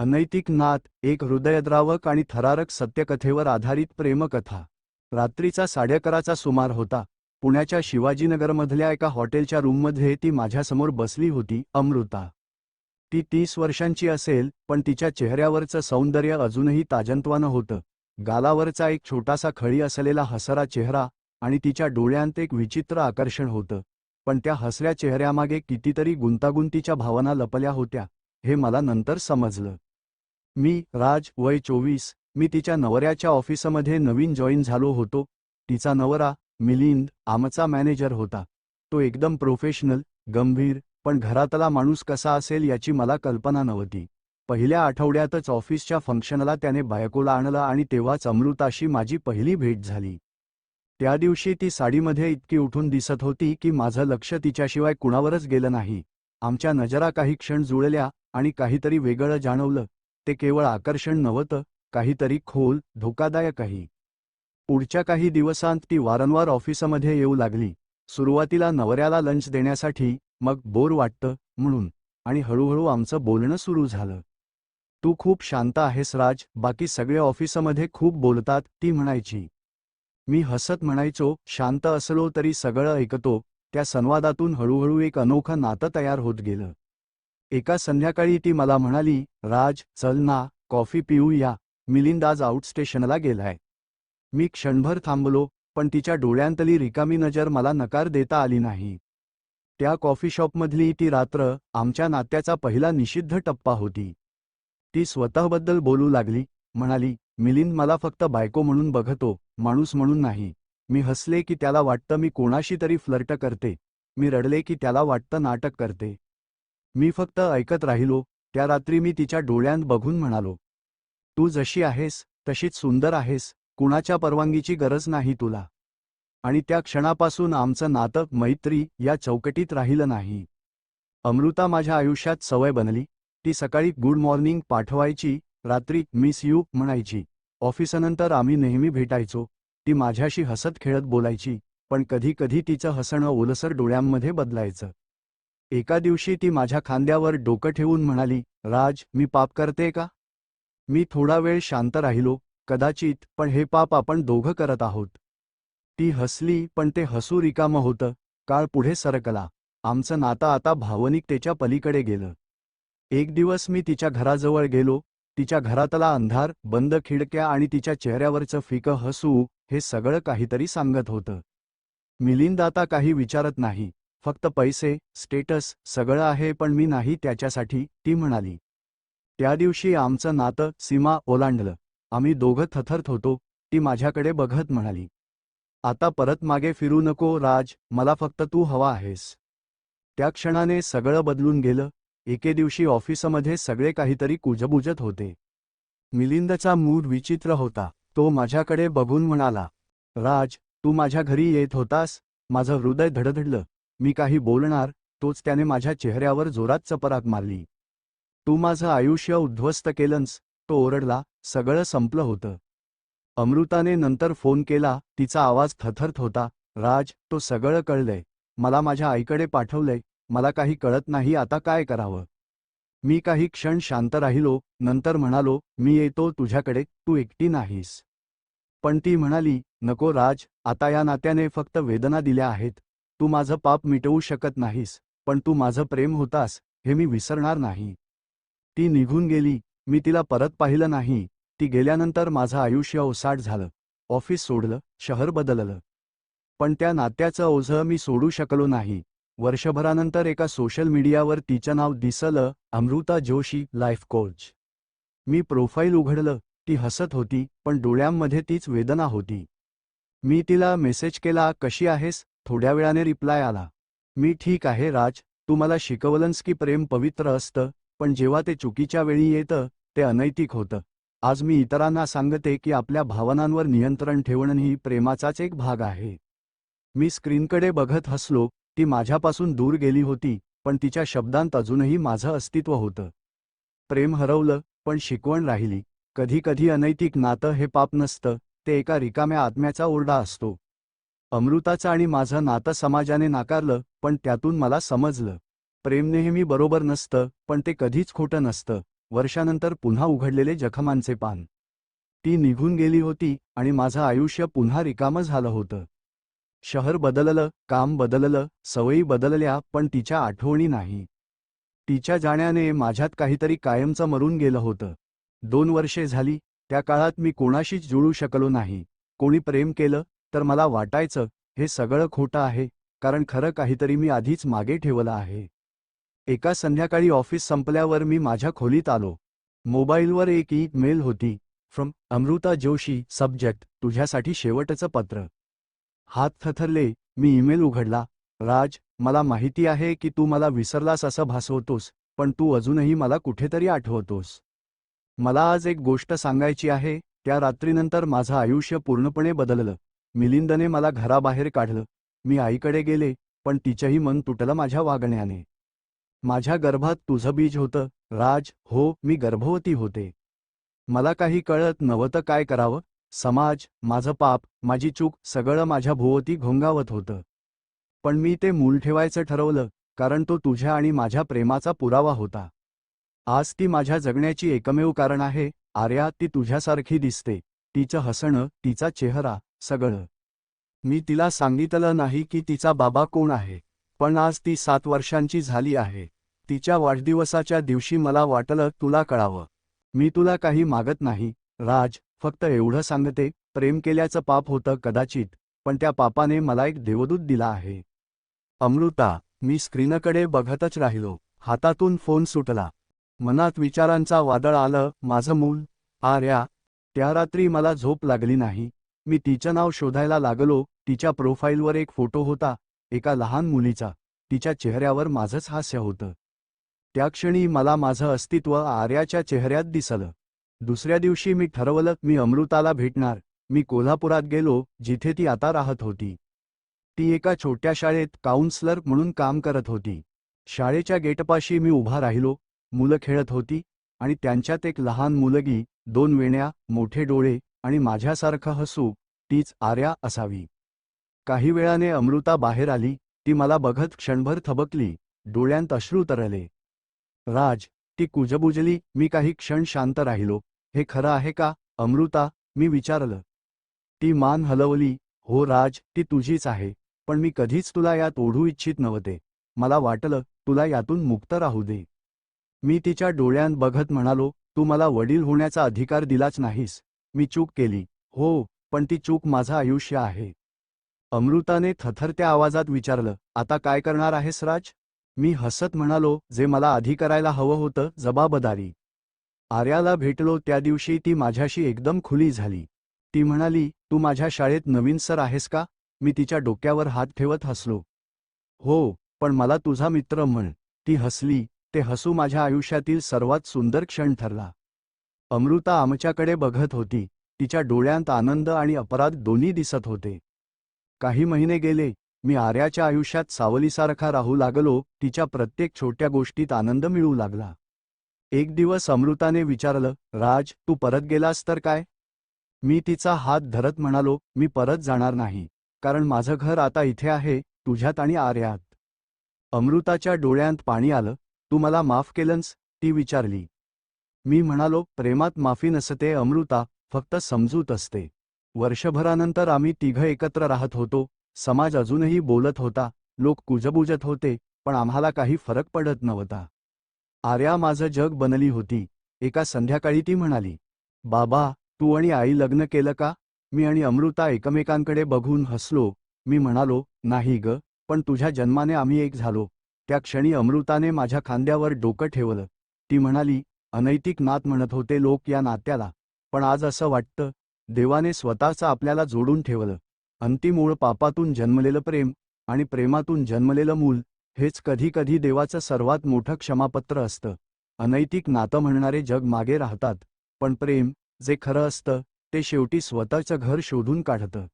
अनैतिक नात एक हृदयद्रावक आणि थरारक सत्यकथेवर आधारित प्रेमकथा. रात्रीचा साडेअकराचा सुमार होता. पुण्याच्या शिवाजीनगरमधल्या एका हॉटेलच्या रूममध्ये ती माझ्यासमोर बसली होती अमृता. ती तीस वर्षांची असेल पण तिच्या चेहऱ्यावरचं सौंदर्य अजूनही ताजंतवानं होतं. गालावरचा एक छोटासा खळी असलेला हसरा चेहरा आणि तिच्या डोळ्यांत एक विचित्र आकर्षण होतं. पण त्या हसऱ्या चेहऱ्यामागे कितीतरी गुंतागुंतीच्या भावना लपल्या होत्या हे मला नंतर समजलं. मी राज वय चोवीस मी तिच्या नवऱ्याच्या ऑफिसमध्ये नवीन जॉईन झालो होतो. तिचा नवरा मिलिंद आमचा मॅनेजर होता. तो एकदम प्रोफेशनल गंभीर पण घरातला माणूस कसा असेल याची मला कल्पना नव्हती. पहिल्या आठवड्यातच ऑफिसच्या फंक्शनला त्याने बायकोला आणलं आणि तेव्हाच अमृताशी माझी पहिली भेट झाली. त्या दिवशी ती साडीमध्ये इतकी उठून दिसत होती की माझं लक्ष तिच्याशिवाय कुणावरच गेलं नाही. आमच्या नजरा काही क्षण जुळल्या आणि काहीतरी वेगळं जाणवलं. ते केवळ आकर्षण नव्हतं काहीतरी खोल धोकादायकही पुढच्या काही दिवसांत ती वारंवार ऑफिसमध्ये येऊ लागली. सुरुवातीला नवऱ्याला लंच देण्यासाठी मग बोर वाटतं म्हणून आणि हळूहळू आमचं बोलणं सुरू झालं. तू खूप शांत आहेस राज बाकी सगळे ऑफिसमध्ये खूप बोलतात ती म्हणायची. मी हसत म्हणायचो शांत असलो तरी सगळं ऐकतो त्या संवादातून हळूहळू एक अनोखं नातं तयार होत गेलं. एका संध्याकाळी ती मला म्हणाली राज चल ना कॉफी पिऊ या. मिलिंद आज आउट स्टेशनला गेलाय. मी क्षणभर थांबलो पण तिच्या डोळ्यांतली रिकामी नजर मला नकार देता आली नाही. त्या कॉफी शॉपमधली ती रात्र आमच्या नात्याचा पहिला निषिद्ध टप्पा होती. ती स्वतःबद्दल बोलू लागली म्हणाली मिलिंद मला फक्त बायको म्हणून बघतो माणूस म्हणून नाही. मी हसले की त्याला वाटतं मी कोणाशी तरी फ्लर्ट करते. मी रडले की त्याला वाटतं नाटक करते. मी फक्त ऐकत राहिलो त्या रात्री मी तिच्या डोळ्यांत बघून म्हणालो तू जशी आहेस तशीच सुंदर आहेस कुणाच्या परवानगीची गरज नाही तुला. आणि त्या क्षणापासून आमचं नातं मैत्री या चौकटीत राहिलं नाही. अमृता माझ्या आयुष्यात सवय बनली. ती सकाळी गुड मॉर्निंग पाठवायची रात्री मिस यू म्हणायची. ऑफिसनंतर आम्ही नेहमी भेटायचो. ती माझ्याशी हसत खेळत बोलायची पण कधी कधी तिचं हसणं ओलसर डोळ्यांमध्ये बदलायचं. एका दिवशी ती माझ्या खांद्यावर डोकं ठेवून म्हणाली राज मी पाप करते का? मी थोडा वेळ शांत राहिलो कदाचित पण हे पाप आपण दोघं करत आहोत. ती हसली पण ते हसू रिकामं होतं काळ पुढे सरकला. आमचं नातं आता भावनिकतेच्या पलीकडे गेलं. एक दिवस मी तिच्या घराजवळ गेलो तिच्या घरातला अंधार बंद खिडक्या आणि तिच्या चेहऱ्यावरचं फिकं हसू हे सगळं काहीतरी सांगत होतं. मिलिंद आता काही विचारत नाही. फक्त पैसे स्टेटस सगळं आहे पण मी नाही त्याच्यासाठी ती म्हणाली. त्या दिवशी आमचं नातं सीमा ओलांडलं. आम्ही दोघं थथरत होतो ती माझ्याकडे बघत म्हणाली. आता परत मागे फिरू नको राज मला फक्त तू हवा आहेस. त्या क्षणाने सगळं बदलून गेलं. एके दिवशी ऑफिसमध्ये सगळे काहीतरी कुजबुजत होते. मिलिंदचा मूड विचित्र होता. तो माझ्याकडे बघून म्हणाला राज तू माझ्या घरी येत होतास? माझं हृदय धडधडलं. मी काही बोलणार तोच त्याने माझ्या चेहऱ्यावर जोरात चपराक मारली. तू माझं आयुष्य उद्ध्वस्त केलंस तो ओरडला सगळं संपलं होतं. अमृताने नंतर फोन केला तिचा आवाज थथरत होता राज तो सगळं कळलंय. मला माझ्या आईकडे पाठवलंय मला काही कळत नाही आता काय करावं? मी काही क्षण शांत राहिलो नंतर म्हणालो मी येतो तुझ्याकडे तू एकटी नाहीस. पण ती म्हणाली नको राज आता या नात्याने फक्त वेदना दिल्या आहेत. तू माझं पाप मिटवू शकत नाहीस पण तू माझं प्रेम होतास हे मी विसरणार नाही. ती निघून गेली मी तिला परत पाहिलं नाही ती गेल्यानंतर माझं आयुष्य ओसाट झालं ऑफिस सोडलं शहर बदललं. पण त्या नात्याचं ओझं मी सोडू शकलो नाही. वर्षभरानंतर एका सोशल मीडियावर तिचं नाव दिसलं अमृता जोशी लाईफ कोच. मी प्रोफाईल उघडलं ती हसत होती पण डोळ्यांमध्ये तीच वेदना होती. मी तिला मेसेज केला कशी आहेस? थोड्या वेळाने रिप्लाय आला. मी ठीक आहे राज तू मला शिकवलंस की प्रेम पवित्र असतं पण जेव्हा ते चुकीच्या वेळी येतं ते अनैतिक होतं. आज मी इतरांना सांगते की आपल्या भावनांवर नियंत्रण ठेवणंही प्रेमाचाच एक भाग आहे. मी स्क्रीनकडे बघत हसलो ती माझ्यापासून दूर गेली होती पण तिच्या शब्दांत अजूनही माझं अस्तित्व होतं. प्रेम हरवलं पण शिकवण राहिली. कधी कधी अनैतिक नातं हे पाप नसतं ते एका रिकाम्या आत्म्याचा ओरडा असतो. अमृताचं आणि माझं नातं समाजाने नाकारलं पण त्यातून मला समजलं. प्रेम नेहमी बरोबर नसतं पण ते कधीच खोटं नसतं. वर्षानंतर पुन्हा उघडलेले जखमांचे पान. ती निघून गेली होती आणि माझं आयुष्य पुन्हा रिकामं झालं होतं. शहर बदललं काम बदललं सवयी बदलल्या पण तिच्या आठवणी नाही. तिच्या जाण्याने माझ्यात काहीतरी कायमचं मरून गेलं होतं. दोन वर्षे झाली त्या काळात मी कोणाशीच जुळू शकलो नाही. कोणी प्रेम केलं तर मला वाटायचं हे सगळं खोटं आहे कारण खरं काहीतरी मी आधीच मागे ठेवलं आहे. एका संध्याकाळी ऑफिस संपल्यावर मी माझ्या खोलीत आलो. मोबाईलवर एक ई मेल होती फ्रॉम अमृता जोशी सब्जेक्ट तुझ्यासाठी शेवटचं पत्र. हात थथरले मी ईमेल उघडला राज मला माहिती आहे की तू मला विसरलास असं भासवतोस पण तू अजूनही मला कुठेतरी आठवतोस. मला आज एक गोष्ट सांगायची आहे त्या रात्रीनंतर माझं आयुष्य पूर्णपणे बदललं. मिलिंदने मला घराबाहेर काढलं. मी आईकडे गेले पण तिचंही मन तुटलं माझ्या वागण्याने. माझ्या गर्भात तुझं बीज होतं. राज हो मी गर्भवती होते. मला काही कळत नव्हतं काय करावं. समाज माझं पाप माझी चूक सगळं माझ्या भोवती घोंगावत होतं. पण मी ते मूल ठेवायचं ठरवलं कारण तो तुझ्या आणि माझ्या प्रेमाचा पुरावा होता. आज ती माझ्या जगण्याची एकमेव कारण आहे. आर्या ती तुझ्यासारखी दिसते. तिचं हसणं तिचा चेहरा सगळं. मी तिला सांगितलं नाही की तिचा बाबा कोण आहे पण आज ती सात वर्षांची झाली आहे. तिच्या वाढदिवसाच्या दिवशी मला वाटलं तुला कळावं. मी तुला काही मागत नाही राज फक्त एवढं सांगते प्रेम केल्याचं पाप होतं कदाचित पण त्या पापाने मला एक देवदूत दिला आहे. अमृता मी स्क्रीनकडे बघतच राहिलो हातातून फोन सुटला. मनात विचारांचा वादळ आलं माझं मूल आर्या त्या रात्री मला झोप लागली नाही. मी तिचं नाव शोधायला लागलो. तिच्या प्रोफाईलवर एक फोटो होता एका लहान मुलीचा. तिच्या चेहऱ्यावर माझंच हास्य होतं. त्या क्षणी मला माझं अस्तित्व आर्याच्या चेहऱ्यात दिसलं. दुसऱ्या दिवशी मी ठरवलं मी अमृताला भेटणार. मी कोल्हापुरात गेलो जिथे ती आता राहत होती. ती एका छोट्या शाळेत काउन्सलर म्हणून काम करत होती. शाळेच्या गेटपाशी मी उभा राहिलो. मुलं खेळत होती. आणि त्यांच्यात एक लहान मुलगी दोन वेण्या मोठे डोळे आणि माझ्यासारखं हसू तीच आर्या असावी. काही वेळाने अमृता बाहेर आली ती मला बघत क्षणभर थबकली डोळ्यांत अश्रू तरले. राज ती कुजबुजली मी काही क्षण शांत राहिलो. हे खरं आहे का अमृता मी विचारलं. ती मान हलवली हो राज ती तुझीच आहे पण मी कधीच तुला यात ओढू इच्छित नव्हते. मला वाटलं तुला यातून मुक्त राहू दे. मी तिच्या डोळ्यांत बघत म्हणालो तू मला वडील होण्याचा अधिकार दिलाच नाहीस. मी चूक केली. हो पण ती चूक माझं आयुष्य आहे. अमृताने थथरत्या आवाजात विचारलं आता काय करणार आहेस राज? मी हसत म्हणालो जे मला आधी करायला हवं होतं जबाबदारी. आर्याला भेटलो त्या दिवशी ती माझ्याशी एकदम खुली झाली. ती म्हणाली तू माझ्या शाळेत नवीन सर आहेस का? मी तिच्या डोक्यावर हात ठेवत हसलो. हो पण मला तुझा मित्र म्हण. ती हसली ते हसू माझ्या आयुष्यातील सर्वात सुंदर क्षण ठरला. अमृता आमच्याकडे बघत होती. तिच्या डोळ्यांत आनंद आणि अपराध दोन्ही दिसत होते. काही महिने गेले. मी आर्याच्या आयुष्यात सावलीसारखा राहू लागलो. तिच्या प्रत्येक छोट्या गोष्टीत आनंद मिळू लागला. एक दिवस अमृताने विचारलं राज तू परत गेलास तर काय? मी तिचा हात धरत म्हणालो मी परत जाणार नाही. कारण माझं घर आता इथे आहे तुझ्यात आणि आर्यात. अमृताच्या डोळ्यांत पाणी आलं. तू मला माफ केलंस ती विचारली. मी म्हणालो प्रेमात माफी नसते अमृता फक्त समजूत असते. वर्षभरानंतर आम्ही तिघं एकत्र राहत होतो समाज अजूनही बोलत होता लोक कुजबुजत होते पण आम्हाला काही फरक पडत नव्हता. आर्या माझं जग बनली होती एका संध्याकाळी ती म्हणाली बाबा तू आणि आई लग्न केलं का? मी आणि अमृता एकमेकांकडे बघून हसलो. मी म्हणालो नाही ग पण तुझ्या जन्माने आम्ही एक झालो. त्या क्षणी अमृताने माझ्या खांद्यावर डोकं ठेवलं. ती म्हणाली अनैतिक नात म्हणत होते लोक या नात्याला. पण आज असं वाटतं देवाने स्वतःचं आपल्याला जोडून ठेवलं. अंतिमूळ पापातून जन्मलेलं प्रेम आणि प्रेमातून जन्मलेलं मूल हेच कधी कधी देवाचं सर्वात मोठं क्षमापत्र असतं. अनैतिक नातं म्हणणारे जग मागे राहतात पण प्रेम जे खरं असतं ते शेवटी स्वतःचं घर शोधून काढतं.